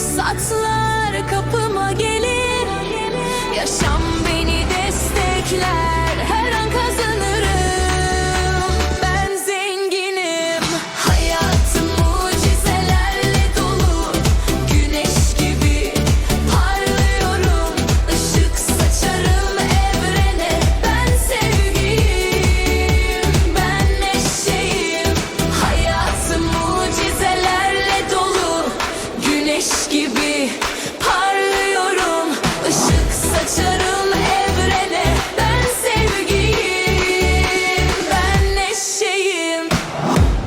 fırsatlar kapıma gelir. Yaşam beni destekler. güneş gibi.